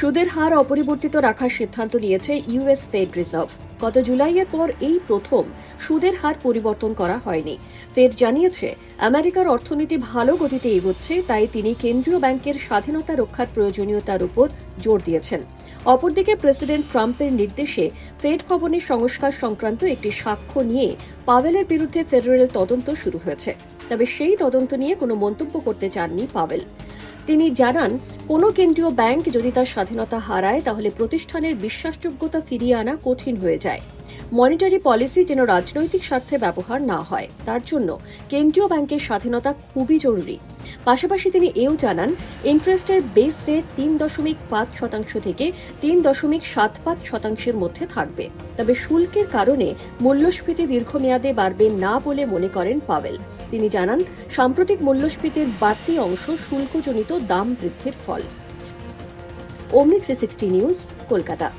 সুদের হার অপরিবর্তিত রাখার সিদ্ধান্ত নিয়েছে ইউএস ফেড রিজার্ভ গত জুলাইয়ের পর এই প্রথম সুদের হার পরিবর্তন করা হয়নি। ফেড জানিয়েছে, আমেরিকার অর্থনীতি ভালো গতিতে এগোচ্ছে, তাই তিনি কেন্দ্রীয় ব্যাংকের স্বাধীনতা রক্ষার প্রয়োজনীয়তার উপর জোর দিয়েছেন। অপরদিকে প্রেসিডেন্ট ট্রাম্পের নির্দেশে ফেড ভবনের সংস্কার সংক্রান্ত একটি সাক্ষ্য নিয়ে পাভেলের বিরুদ্ধে ফেডারেল তদন্ত শুরু হয়েছে। তবে সেই তদন্ত নিয়ে কোনো মন্তব্য করতে চাননি পাভেল তিনি জানান, কোনো কেন্দ্রীয় ব্যাংক যদি তার স্বাধীনতা হারায়, তাহলে প্রতিষ্ঠানের বিশ্বাসযোগ্যতা ফিরিয়ে আনা কঠিন হয়ে যায়। মনিটারি পলিসি যেন রাজনৈতিক স্বার্থে ব্যবহার না হয়, তার জন্য কেন্দ্রীয় ব্যাংকের স্বাধীনতা খুবই জরুরি। পাশাপাশি তিনি এও জানান, ইন্টারেস্টের বেস রেট তিন দশমিক পাঁচ শতাংশ থেকে তিন দশমিক সাত পাঁচ শতাংশের মধ্যে থাকবে। তবে শুল্কের কারণে মূল্যস্ফীতি দীর্ঘমেয়াদে বাড়বে না বলে মনে করেন পাভেল তিনি জানান, সাম্প্রতিক মূল্যস্ফীতির বাড়তি অংশ শুল্কজনিত দাম বৃদ্ধির ফল। অমনি থ্রি সিক্সটি নিউজ কলকাতা।